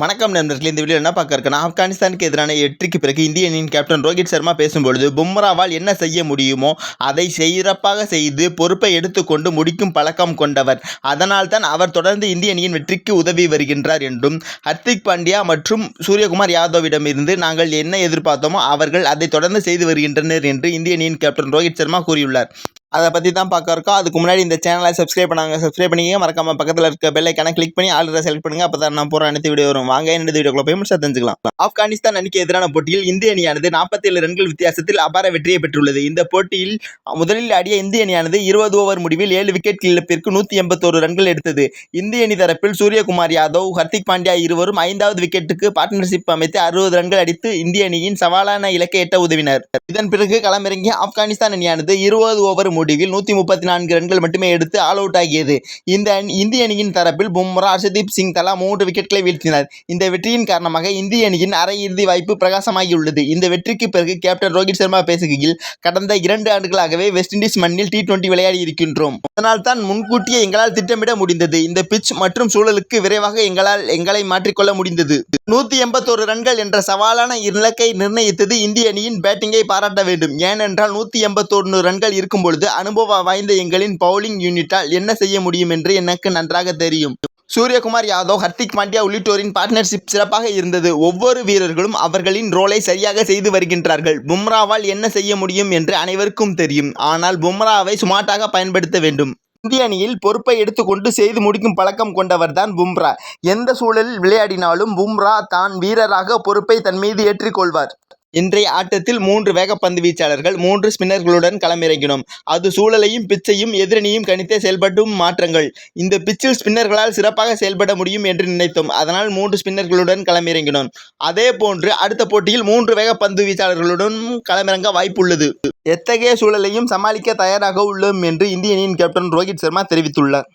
வணக்கம் நண்பர்களே இந்த வீடியோ என்ன பார்க்க இருக்கேன்னா ஆப்கானிஸ்தானுக்கு எதிரான வெற்றிக்கு பிறகு இந்திய அணியின் கேப்டன் ரோஹித் சர்மா பேசும்பொழுது பும்ராவால் என்ன செய்ய முடியுமோ அதை சிறப்பாக செய்து பொறுப்பை எடுத்துக்கொண்டு முடிக்கும் பழக்கம் கொண்டவர். அதனால் தான் அவர் தொடர்ந்து இந்திய அணியின் வெற்றிக்கு உதவி வருகின்றார் என்றும் ஹர்திக் பாண்டியா மற்றும் சூரியகுமார் யாதவிடமிருந்து நாங்கள் என்ன எதிர்பார்த்தோமோ அவர்கள் அதை தொடர்ந்து செய்து வருகின்றனர் என்று இந்திய அணியின் கேப்டன் ரோஹித் சர்மா கூறியுள்ளார். அதை பற்றி தான் பார்க்க இருக்கோம். அதுக்கு முன்னாடி இந்த சேனலை சப்ஸ்கிரைப் பண்ணாங்க சப்ஸ்கிரைப் பண்ணிங்க மறக்காம பக்கத்தில் இருக்க பெல்லைக்கான கிளிக் பண்ணி ஆளுநரை செலக்ட் பண்ணுங்கள் அப்போ தான் நான் போகிற அனைத்து வீடியோ வரும். வாங்க இந்த வீடியோக்குள்ள போய் முடிச்சா தெரிஞ்சுக்கலாம். ஆப்கானிஸ்தான் அணிக்கு எதிரான போட்டியில் இந்திய அணியானது 47 ரன்கள் வித்தியாசத்தில் அபார வெற்றியை பெற்றுள்ளது. இந்த போட்டியில் முதலில் ஆடிய இந்திய அணியானது இருபது ஓவர் முடிவில் ஏழு விக்கெட் இழப்பிற்கு நூற்றி எண்பத்தோரு ரன்கள் எடுத்தது. இந்திய அணி தரப்பில் சூரியகுமார் யாதவ் ஹர்திக் பாண்டியா இருவரும் ஐந்தாவது விக்கெட்டுக்கு பார்ட்னர்ஷிப் அமைத்து அறுபது ரன்கள் அடித்து இந்திய அணியின் சவாலான இலக்கை எட்ட உதவினர். இதன் பிறகு களமிறங்கிய ஆப்கானிஸ்தான் அணியானது இருபது ஓவர் முடிவில் நூற்றி முப்பத்தி நான்கு ரன்கள் மட்டுமே எடுத்து ஆல் அவுட் ஆகியது. இந்த இந்திய அணியின் தரப்பில் பும்ரா ஹர்ஷதீப் சிங் தலா மூன்று விக்கெட்களை வீழ்த்தினார். இந்த வெற்றியின் காரணமாக இந்திய அணியின் அரையிறுதி வாய்ப்பு பிரகாசமாகியுள்ளது. இந்த வெற்றிக்கு பிறகு கேப்டன் ரோஹித் சர்மா பேசுகையில் கடந்த இரண்டு ஆண்டுகளாகவே வெஸ்ட் இண்டீஸ் மண்ணில் டி டுவெண்டி விளையாடி இருக்கின்றோம். அதனால்தான் முன்கூட்டியே எங்களால் திட்டமிட முடிந்தது. இந்த பிச் மற்றும் சூழலுக்கு விரைவாக எங்களால் எங்களை மாற்றிக்கொள்ள முடிந்தது. நூத்தி எண்பத்தோரு ரன்கள் என்ற சவாலான இலக்கை நிர்ணயித்தது இந்திய அணியின் பேட்டிங்கை பாராட்ட வேண்டும். ஏனென்றால் நூத்தி எண்பத்தொன்று ரன்கள் இருக்கும் பொழுது அனுபவம் வாய்ந்த எங்களின் பவுலிங் யூனிட்டால் என்ன செய்ய முடியும் என்று எனக்கு நன்றாக தெரியும். சூரியகுமார் யாதவ் ஹர்திக் பாண்டியா உள்ளிட்டோரின் பார்ட்னர்ஷிப் சிறப்பாக இருந்தது. ஒவ்வொரு வீரர்களும் அவர்களின் ரோலை சரியாக செய்து வருகின்றார்கள். பும்ராவால் என்ன செய்ய முடியும் என்று அனைவருக்கும் தெரியும். ஆனால் பும்ராவை சுமார்ட்டாக பயன்படுத்த வேண்டும். இந்திய அணியில் பொறுப்பை எடுத்துக்கொண்டு செய்து முடிக்கும் பழக்கம் கொண்டவர்தான் பும்ரா. எந்த சூழலில் விளையாடினாலும் பும்ரா தான் வீரராக பொறுப்பை தன் மீது ஏற்றிக்கொள்வார். இன்றைய ஆட்டத்தில் மூன்று வேகப்பந்து வீச்சாளர்கள் மூன்று ஸ்பின்னர்களுடன் களமிறங்கினோம். அது சூழலையும் பிச்சையும் எதிரணியும் கணித்தே செயல்படும் மாற்றங்கள். இந்த பிச்சில் ஸ்பின்னர்களால் சிறப்பாக செயல்பட முடியும் என்று நினைத்தோம். அதனால் மூன்று ஸ்பின்னர்களுடன் களமிறங்கினோம். அதே போன்று அடுத்த போட்டியில் மூன்று வேகப்பந்து வீச்சாளர்களுடன் களமிறங்க வாய்ப்புள்ளது. எத்தகைய சூழலையும் சமாளிக்க தயாராக உள்ளோம் என்று இந்திய அணியின் கேப்டன் ரோஹித் சர்மா தெரிவித்துள்ளார்.